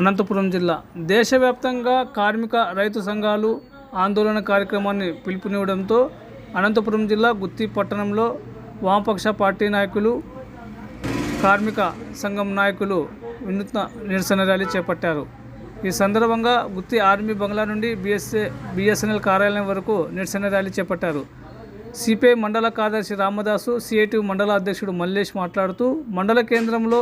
అనంతపురం జిల్లా. దేశవ్యాప్తంగా కార్మిక రైతు సంఘాలు ఆందోళన కార్యక్రమాన్ని పిలుపునివ్వడంతో అనంతపురం జిల్లా గుత్తి పట్టణంలో వామపక్ష పార్టీ నాయకులు కార్మిక సంఘం నాయకులు వినూత్న నిరసన ర్యాలీ చేపట్టారు. ఈ సందర్భంగా గుత్తి ఆర్మీ బంగ్లా నుండి బిఎస్ఏ బిఎస్ఎన్ఎల్ కార్యాలయం వరకు నిరసన ర్యాలీ చేపట్టారు. సిపిఐ మండల కార్యదర్శి రామదాసు సిఐటి మండల అధ్యక్షుడు మల్లేష్ మాట్లాడుతూ మండల కేంద్రంలో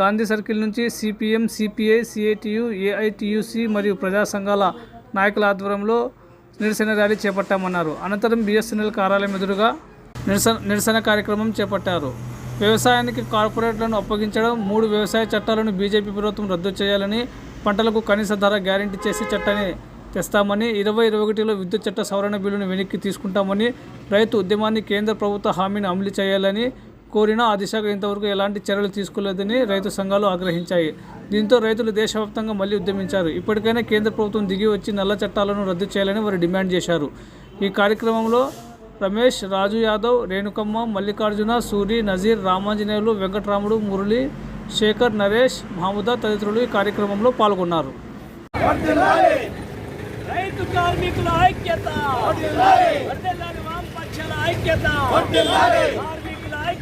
గాంధీ సర్కిల్ నుంచి సిపిఎం సిపిఐ సిఐటియు ఏఐటియుసి మరియు ప్రజా సంఘాల నాయకుల ఆధ్వర్యంలో నిరసన ర్యాలీ చేపట్టామన్నారు. అనంతరం బిఎస్ఎన్ఎల్ కార్యాలయం ఎదురుగా నిరసన నిరసన కార్యక్రమం చేపట్టారు. వ్యవసాయానికి కార్పొరేట్లను అప్పగించడం మూడు వ్యవసాయ చట్టాలను బీజేపీ ప్రభుత్వం రద్దు చేయాలని పంటలకు కనీస ధర గ్యారంటీ చేసి చట్టాన్ని తెస్తామని ఇరవై ఇరవై ఒకటిలో విద్యుత్ చట్ట సవరణ బిల్లును వెనక్కి తీసుకుంటామని రైతు ఉద్యమాన్ని కేంద్ర ప్రభుత్వ హామీని అమలు చేయాలని కోరినా ఆ దిశగా ఇంతవరకు ఎలాంటి చర్యలు తీసుకోలేదని రైతు సంఘాలు ఆగ్రహించాయి. దీంతో రైతులు దేశవ్యాప్తంగా మళ్ళీ ఉద్యమించారు. ఇప్పటికైనా కేంద్ర ప్రభుత్వం దిగి వచ్చి నల్ల చట్టాలను రద్దు చేయాలని వారు డిమాండ్ చేశారు. ఈ కార్యక్రమంలో రమేష్ రాజు యాదవ్ రేణుకమ్మ మల్లికార్జున సూరి నజీర్ రామాంజనేయులు వెంకటరాముడు మురళి శేఖర్ నరేష్ మహముదా తదితరులు ఈ కార్యక్రమంలో పాల్గొన్నారు. రైతు కార్మికుల ఐక్యత! వర్ధిల్లాలి! వామపక్షాల ఐక్యత!